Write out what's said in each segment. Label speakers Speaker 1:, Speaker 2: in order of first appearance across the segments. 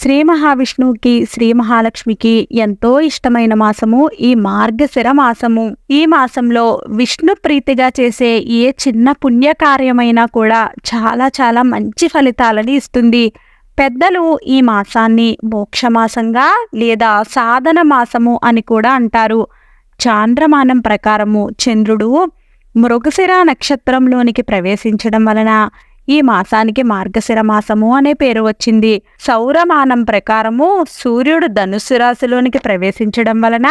Speaker 1: శ్రీ మహావిష్ణువుకి శ్రీ మహాలక్ష్మికి ఎంతో ఇష్టమైన మాసము ఈ మార్గశిర మాసము. ఈ మాసంలో విష్ణు ప్రీతిగా చేసే ఏ చిన్న పుణ్యకార్యమైనా కూడా చాలా చాలా మంచి ఫలితాలని ఇస్తుంది. పెద్దలు ఈ మాసాన్ని మోక్షమాసంగా లేదా సాధన మాసము అని కూడా అంటారు. చాంద్రమానం ప్రకారము చంద్రుడు మృగశిర నక్షత్రంలోనికి ప్రవేశించడం వలన ఈ మాసానికి మార్గశిర మాసము అనే పేరు వచ్చింది. సౌరమానం ప్రకారము సూర్యుడు ధనుస్సు రాశిలోనికి ప్రవేశించడం వలన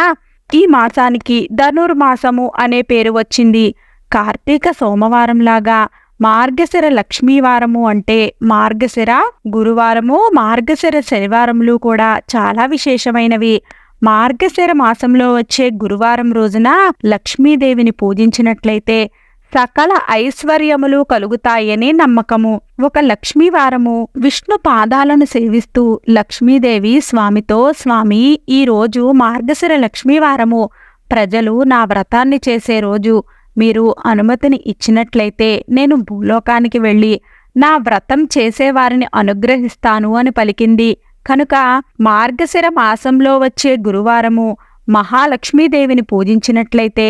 Speaker 1: ఈ మాసానికి ధనుర్మాసము అనే పేరు వచ్చింది. కార్తీక సోమవారం లాగా మార్గశిర లక్ష్మీవారము అంటే మార్గశిర గురువారము మార్గశిర శనివారములు కూడా చాలా విశేషమైనవి. మార్గశిర మాసంలో వచ్చే గురువారం రోజున లక్ష్మీదేవిని పూజించినట్లయితే సకల ఐశ్వర్యములు కలుగుతాయనే నమ్మకము. ఒక లక్ష్మీవారము విష్ణు పాదాలను సేవిస్తూ లక్ష్మీదేవి స్వామితో స్వామి ఈ రోజు మార్గశిర లక్ష్మీవారము. ప్రజలు నా వ్రతాన్ని చేసే రోజు. మీరు అనుమతిని ఇచ్చినట్లయితే నేను భూలోకానికి వెళ్ళి నా వ్రతం చేసేవారిని అనుగ్రహిస్తాను అని పలికింది. కనుక మార్గశిర మాసంలో వచ్చే గురువారము మహాలక్ష్మీదేవిని పూజించినట్లయితే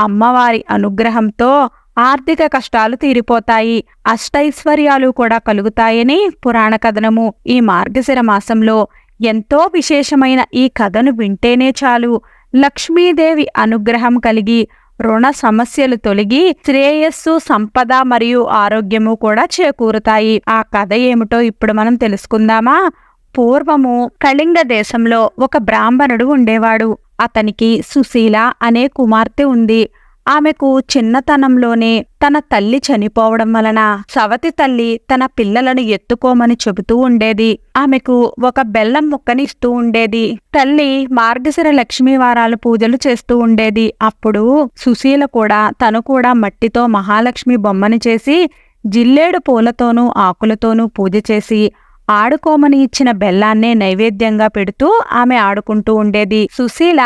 Speaker 1: అమ్మవారి అనుగ్రహంతో ఆర్థిక కష్టాలు తీరిపోతాయి. అష్టైశ్వర్యాలు కూడా కలుగుతాయని పురాణ కథనము. ఈ మార్గశిర మాసంలో ఎంతో విశేషమైన ఈ కథను వింటేనే చాలు. లక్ష్మీదేవి అనుగ్రహం కలిగి రుణ సమస్యలు తొలగి శ్రేయస్సు సంపద మరియు ఆరోగ్యము కూడా చేకూరుతాయి. ఆ కథ ఏమిటో ఇప్పుడు మనం తెలుసుకుందామా? పూర్వము కళింగ దేశంలో ఒక బ్రాహ్మణుడు ఉండేవాడు. అతనికి సుశీల అనే కుమార్తె ఉంది. ఆమెకు చిన్నతనంలోనే తన తల్లి చనిపోవడం వలన సవతి తల్లి తన పిల్లలను ఎత్తుకోమని చెబుతూ ఉండేది. ఆమెకు ఒక బెల్లం ముక్కని ఇస్తూ ఉండేది. తల్లి మార్గశిర లక్ష్మీ వారాలు పూజలు చేస్తూ ఉండేది. అప్పుడు సుశీల కూడా తను కూడా మట్టితో మహాలక్ష్మి బొమ్మని చేసి జిల్లేడు పూలతోనూ ఆకులతోనూ పూజ చేసి ఆడుకోమని ఇచ్చిన బెల్లాన్నే నైవేద్యంగా పెడుతూ ఆమె ఆడుకుంటూ ఉండేది. సుశీల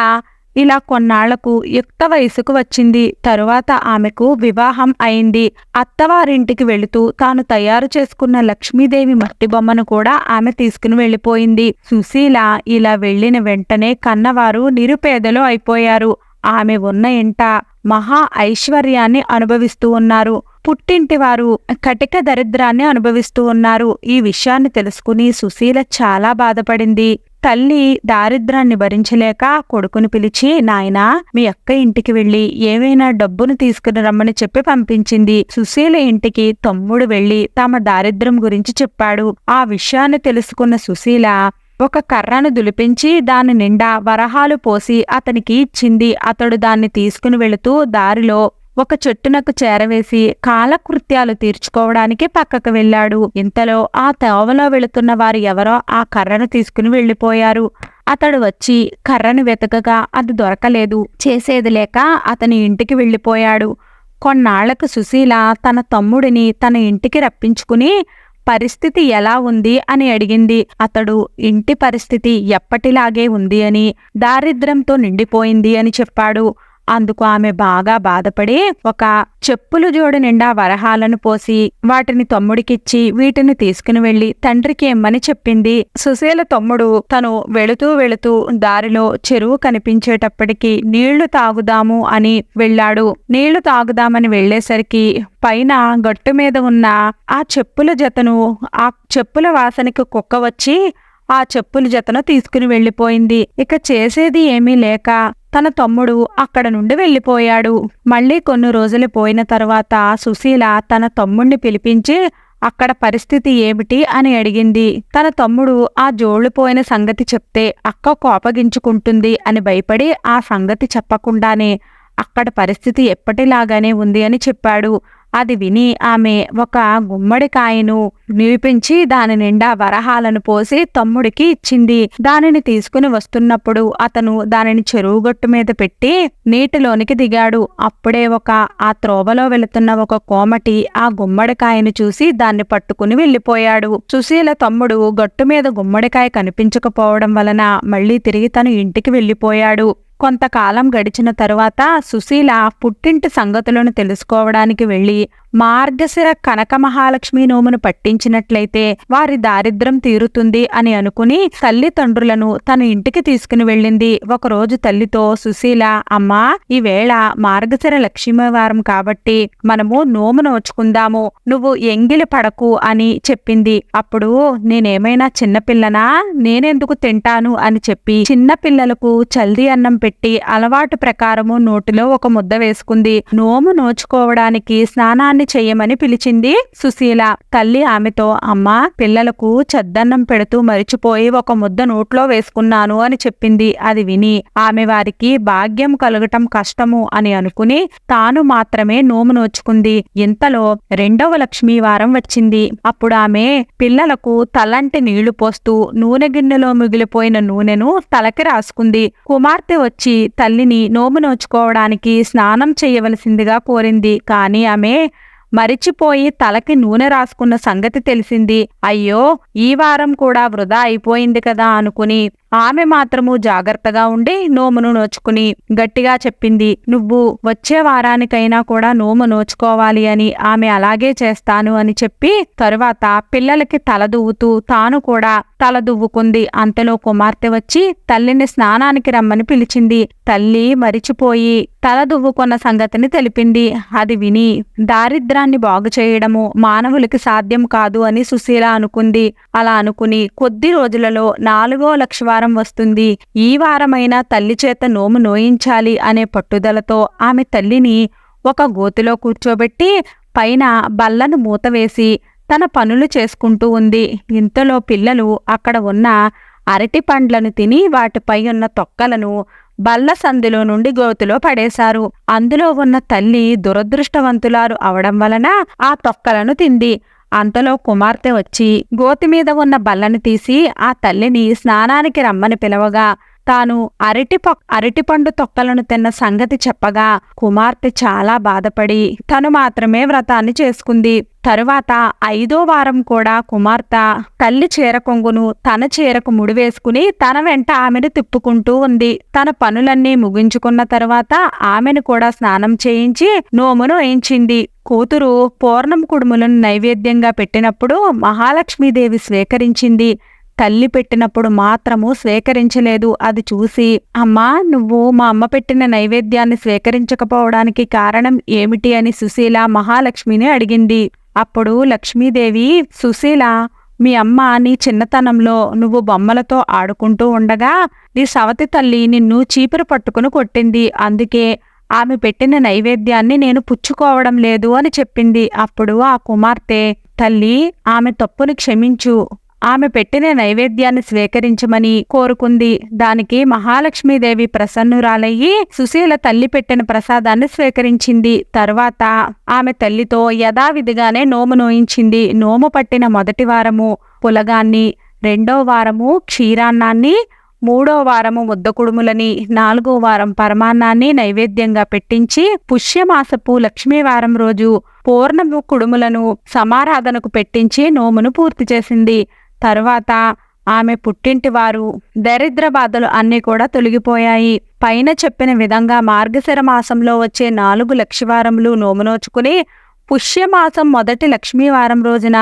Speaker 1: ఇలా కొన్నాళ్ళకు యుక్త వయసుకు వచ్చింది. తరువాత ఆమెకు వివాహం అయింది. అత్తవారింటికి వెళుతూ తాను తయారు చేసుకున్న లక్ష్మీదేవి మట్టి బొమ్మను కూడా ఆమె తీసుకుని వెళ్ళిపోయింది. సుశీల ఇలా వెళ్ళిన వెంటనే కన్నవారు నిరుపేదలు అయిపోయారు. ఆమె ఉన్న ఇంట మహా ఐశ్వర్యాన్ని అనుభవిస్తూ ఉన్నారు. పుట్టింటి వారు కటిక దరిద్రాన్ని అనుభవిస్తూ ఉన్నారు. ఈ విషయాన్ని తెలుసుకుని సుశీల చాలా బాధపడింది. తల్లి దారిద్రాన్ని భరించలేక కొడుకుని పిలిచి నాయనా మీ అక్క ఇంటికి వెళ్ళి ఏవైనా డబ్బును తీసుకుని రమ్మని చెప్పి పంపించింది. సుశీల ఇంటికి తమ్ముడు వెళ్ళి తమ దారిద్ర్యం గురించి చెప్పాడు. ఆ విషయాన్ని తెలుసుకున్న సుశీల ఒక కర్రను దులిపించి దాని నిండా వరహాలు పోసి అతనికి ఇచ్చింది. అతడు దాన్ని తీసుకుని వెళుతూ దారిలో ఒక చెట్టునకు చేరవేసి కాలకృత్యాలు తీర్చుకోవడానికి పక్కకు వెళ్ళాడు. ఇంతలో ఆ తోవలో వెళుతున్న వారు ఎవరో ఆ కర్రను తీసుకుని వెళ్ళిపోయారు. అతడు వచ్చి కర్రను వెతకగా అది దొరకలేదు. చేసేది లేక అతని ఇంటికి వెళ్ళిపోయాడు. కొన్నాళ్ళకు సుశీల తన తమ్ముడిని తన ఇంటికి రప్పించుకుని పరిస్థితి ఎలా ఉంది అని అడిగింది. అతడు ఇంటి పరిస్థితి ఎప్పటిలాగే ఉంది అని దారిద్ర్యంతో నిండిపోయింది అని చెప్పాడు. అందుకు ఆమె బాగా బాధపడి ఒక చెప్పులు జోడు నిండా వరహాలను పోసి వాటిని తమ్ముడికిచ్చి వీటిని తీసుకుని వెళ్ళి తండ్రికి ఇమ్మని చెప్పింది. సుశీల తమ్ముడు తను వెళుతూ వెళుతూ దారిలో చెరువు కనిపించేటప్పటికి నీళ్ళు తాగుదాము అని వెళ్ళాడు. నీళ్ళు తాగుదామని వెళ్ళేసరికి పైన గట్టు మీద ఉన్న ఆ చెప్పుల జతను ఆ చెప్పుల వాసనకి కుక్క వచ్చి ఆ చెప్పుల జతను తీసుకుని వెళ్ళిపోయింది. ఇక చేసేది ఏమీ లేక తన తమ్ముడు అక్కడ నుండి వెళ్ళిపోయాడు. మళ్ళీ కొన్ని రోజులు పోయిన తర్వాత సుశీల తన తమ్ముణ్ణి పిలిపించి అక్కడ పరిస్థితి ఏమిటి? అని అడిగింది. తన తమ్ముడు ఆ జోళ్ళిపోయిన సంగతి చెప్తే అక్క కోపగించుకుంటుంది అని భయపడి ఆ సంగతి చెప్పకుండానే అక్కడ పరిస్థితి ఎప్పటిలాగానే ఉంది అని చెప్పాడు. అది విని ఆమె ఒక గుమ్మడికాయను నిలిపించి దాని నిండా వరహాలను పోసి తమ్ముడికి ఇచ్చింది. దానిని తీసుకుని వస్తున్నప్పుడు అతను దానిని చెరువు గట్టు మీద పెట్టి నీటిలోనికి దిగాడు. అప్పుడే ఒక ఆ త్రోవలో వెళుతున్న ఒక కోమటి ఆ గుమ్మడికాయను చూసి దాన్ని పట్టుకుని వెళ్ళిపోయాడు. సుశీల తమ్ముడు గట్టు మీద గుమ్మడికాయ కనిపించకపోవడం వలన మళ్ళీ తిరిగి తను ఇంటికి వెళ్ళిపోయాడు. కొంతకాలం గడిచిన తరువాత సుశీల పుట్టింటి సంగతులను తెలుసుకోవడానికి వెళ్ళి మార్గశిర కనక మహాలక్ష్మి నోమును పట్టించినట్లయితే వారి దారిద్రం తీరుతుంది అని అనుకుని తల్లిదండ్రులను తన ఇంటికి తీసుకుని వెళ్ళింది ఒకరోజు తల్లితో సుశీల అమ్మా ఈవేళ మార్గశిర లక్ష్మీవారం కాబట్టి మనము నోము నోచుకుందాము నువ్వు ఎంగిలి పడకు అని చెప్పింది. అప్పుడు నేనేమైనా చిన్నపిల్లనా నేనెందుకు తింటాను? అని చెప్పి చిన్న పిల్లలకు చల్ది అన్నం పెట్టి అలవాటు ప్రకారము నోటిలో ఒక ముద్ద వేసుకుంది. నోము నోచుకోవడానికి స్నానాన్ని చెయ్యమని పిలిచింది సుశీల. తల్లి ఆమెతో అమ్మా పిల్లలకు చద్దన్నం పెడుతూ మరిచిపోయి ఒక ముద్ద నోట్లో వేసుకున్నాను అని చెప్పింది. అది విని ఆమె వారికి భాగ్యం కలగటం కష్టము అని అనుకుని తాను మాత్రమే నోము నోచుకుంది. ఇంతలో రెండవ లక్ష్మీ వారం వచ్చింది. అప్పుడు ఆమె పిల్లలకు తలంటి నీళ్ళు పోస్తూ నూనె గిన్నెలో మిగిలిపోయిన నూనెను తలకి రాసుకుంది. కుమార్తె వచ్చి తల్లిని నోము నోచుకోవడానికి స్నానం చేయవలసిందిగా కోరింది. కాని ఆమె మరిచిపోయి తలకి నూనె రాసుకున్న సంగతి తెలిసింది. అయ్యో ఈ వారం కూడా వృధా అయిపోయింది కదా అనుకుని ఆమె మాత్రము జాగ్రత్తగా ఉండి నోమును నోచుకుని గట్టిగా చెప్పింది నువ్వు వచ్చే వారానికైనా కూడా నోము నోచుకోవాలి అని ఆమె అలాగే చేస్తాను అని చెప్పి తరువాత పిల్లలకి తల దువ్వుతూ తాను కూడా తల దువ్వుకుంది అంతలో కుమార్తె వచ్చి తల్లిని స్నానానికి రమ్మని పిలిచింది. తల్లి మరిచిపోయి తల దువ్వుకున్న సంగతిని తెలిపింది. అది విని దారిద్రాన్ని బాగు చేయడము మానవులకి సాధ్యం కాదు అని సుశీల అనుకుంది. అలా అనుకుని కొద్ది రోజులలో నాలుగో లక్షవారం వస్తుంది. ఈ వారమైనా తల్లి చేత నోము నోయించాలి అనే పట్టుదలతో ఆమె తల్లిని ఒక గోతిలో కూర్చోబెట్టి పైన బల్లను మూతవేసి తన పనులు చేసుకుంటూ ఉంది. ఇంతలో పిల్లలు అక్కడ ఉన్న అరటి పండ్లను తిని వాటిపై ఉన్న తొక్కలను బల్ల సందిలో నుండి గోతిలో పడేశారు. అందులో ఉన్న తల్లి దురదృష్టవంతులారు అవడం వలన ఆ తొక్కలను తింది. అంతలో కుమార్తె వచ్చి గోతి మీద ఉన్న బల్లను తీసి ఆ తల్లిని స్నానానికి రమ్మని పిలవగా తాను అరటి అరటిపండు తొక్కలను తిన్న సంగతి చెప్పగా కుమార్తె చాలా బాధపడి తను మాత్రమే వ్రతాన్ని చేసుకుంది. తరువాత ఐదో వారం కూడా కుమార్తె తల్లి చీర కొంగును తన చీరకు ముడివేసుకుని తన వెంట ఆమెను తిప్పుకుంటూ ఉంది. తన పనులన్నీ ముగించుకున్న తరువాత ఆమెను కూడా స్నానం చేయించి నోమును వేయించింది. కూతురు పూర్ణం కుడుములను నైవేద్యంగా పెట్టినప్పుడు మహాలక్ష్మీదేవి స్వీకరించింది. తల్లి పెట్టినప్పుడు మాత్రము స్వీకరించలేదు. అది చూసి అమ్మా నువ్వు మా అమ్మ పెట్టిన నైవేద్యాన్ని స్వీకరించకపోవడానికి కారణం ఏమిటి? అని సుశీల మహాలక్ష్మిని అడిగింది. అప్పుడు లక్ష్మీదేవి సుశీల మీ అమ్మ నీ చిన్నతనంలో నువ్వు బొమ్మలతో ఆడుకుంటూ ఉండగా నీ సవతి తల్లి నిన్ను చీపురు పట్టుకుని కొట్టింది. అందుకే ఆమె పెట్టిన నైవేద్యాన్ని నేను పుచ్చుకోవడం లేదు అని చెప్పింది. అప్పుడు ఆ కుమార్తె తల్లి ఆమె తప్పుని క్షమించు. ఆమె పెట్టిన నైవేద్యాన్ని స్వీకరించమని కోరుకుంది. దానికి మహాలక్ష్మీదేవి ప్రసన్నురాలయ్యి సుశీల తల్లి పెట్టిన ప్రసాదాన్ని స్వీకరించింది. తర్వాత ఆమె తల్లితో యథావిధిగానే నోము నోయించింది. నోము పట్టిన మొదటి వారము పులగాన్ని రెండో వారము క్షీరాన్నాన్ని మూడో వారము ముద్దకుడుములని నాలుగో వారం పరమాన్నాన్ని నైవేద్యంగా పెట్టించి పుష్యమాసపు లక్ష్మీవారం రోజు పూర్ణము కుడుములను సమారాధనకు పెట్టించి నోమును పూర్తి చేసింది. తరువాత ఆమె పుట్టింటి వారు దరిద్ర బాధలు అన్నీ కూడా తొలగిపోయాయి. పైన చెప్పిన విధంగా మార్గశిర మాసంలో వచ్చే నాలుగు లక్షవారములు నోమునోచుకుని పుష్యమాసం మొదటి లక్ష్మీవారం రోజున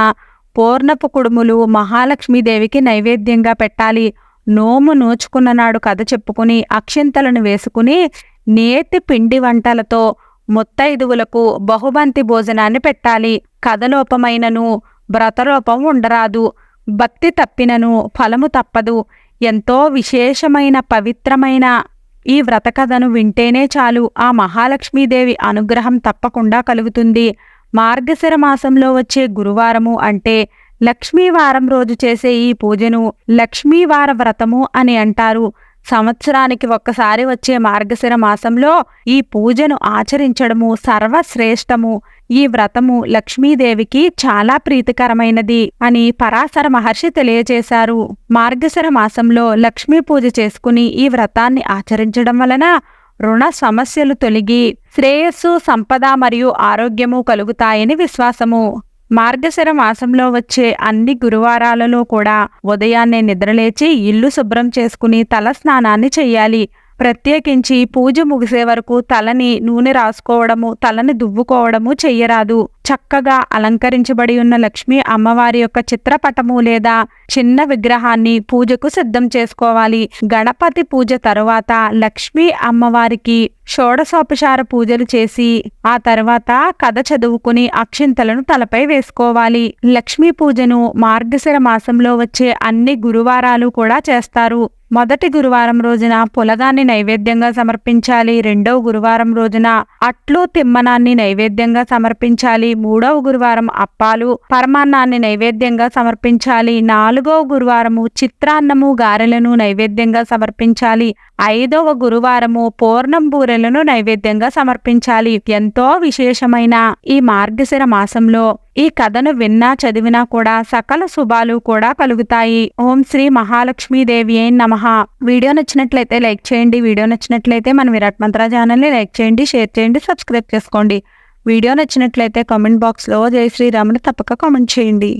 Speaker 1: పూర్ణపు కుడుములు మహాలక్ష్మీదేవికి నైవేద్యంగా పెట్టాలి. నోము నోచుకున్న నాడు కథ చెప్పుకుని అక్షింతలను వేసుకుని నేతి పిండి వంటలతో ముత్తైదువులకు బహుబంతి భోజనాన్ని పెట్టాలి. కథలోపమైనను వ్రతలోపం ఉండరాదు. భక్తి తప్పినను ఫలము తప్పదు. ఎంతో విశేషమైన పవిత్రమైన ఈ వ్రత కథను వింటేనే చాలు ఆ మహాలక్ష్మీదేవి అనుగ్రహం తప్పకుండా కలుగుతుంది. మార్గశిర మాసంలో వచ్చే గురువారము అంటే లక్ష్మీవారం రోజు చేసే ఈ పూజను లక్ష్మీవార వ్రతము అని అంటారు. సంవత్సరానికి ఒక్కసారి వచ్చే మార్గశిర మాసంలో ఈ పూజను ఆచరించడము సర్వశ్రేష్టము. ఈ వ్రతము లక్ష్మీదేవికి చాలా ప్రీతికరమైనది అని పరాశర మహర్షి తెలియజేశారు. మార్గశిర మాసంలో లక్ష్మీ పూజ చేసుకుని ఈ వ్రతాన్ని ఆచరించడం వలన రుణ సమస్యలు తొలగి శ్రేయస్సు సంపద మరియు ఆరోగ్యము కలుగుతాయని విశ్వాసము. మార్గశిర మాసంలో వచ్చే అన్ని గురువారాలలో కూడా ఉదయాన్నే నిద్రలేచి ఇల్లు శుభ్రం చేసుకుని తల స్నానాన్ని చెయ్యాలి ప్రత్యేకించి పూజ ముగిసే వరకు తలని నూనె రాసుకోవడము తలని దువ్వుకోవడము చెయ్యరాదు. చక్కగా అలంకరించబడి ఉన్న లక్ష్మీ అమ్మవారి యొక్క చిత్రపటము లేదా చిన్న విగ్రహాన్ని పూజకు సిద్ధం చేసుకోవాలి. గణపతి పూజ తరువాత లక్ష్మీ అమ్మవారికి షోడశోపచార పూజలు చేసి ఆ తర్వాత కథ చదువుకుని అక్షింతలను తలపై వేసుకోవాలి. లక్ష్మీ పూజను మార్గశిర మాసంలో వచ్చే అన్ని గురువారాలు కూడా చేస్తారు. మొదటి గురువారం రోజున పులగాన్ని నైవేద్యంగా సమర్పించాలి. రెండవ గురువారం రోజున అట్లు తిమ్మనాన్ని నైవేద్యంగా సమర్పించాలి. మూడవ గురువారం అప్పాలు పరమాన్నాన్ని నైవేద్యంగా సమర్పించాలి. నాలుగవ గురువారము చిత్రాన్నము గారెలను నైవేద్యంగా సమర్పించాలి. ఐదవ గురువారము పూర్ణం బూరెలను నైవేద్యంగా సమర్పించాలి. ఎంతో విశేషమైన ఈ మార్గశిర మాసంలో ఈ కథను విన్నా చదివినా కూడా సకల శుభాలు కూడా కలుగుతాయి. ఓం శ్రీ మహాలక్ష్మీదేవి అయిన నమ. వీడియో నచ్చినట్లయితే లైక్ చేయండి. వీడియో నచ్చినట్లయితే మన విరాట్ మంత్ర ఛానల్ని లైక్ చేయండి షేర్ చేయండి సబ్స్క్రైబ్ చేసుకోండి. వీడియో నచ్చినట్లయితే కామెంట్ బాక్స్లో జై శ్రీరాముని తప్పక కామెంట్ చేయండి.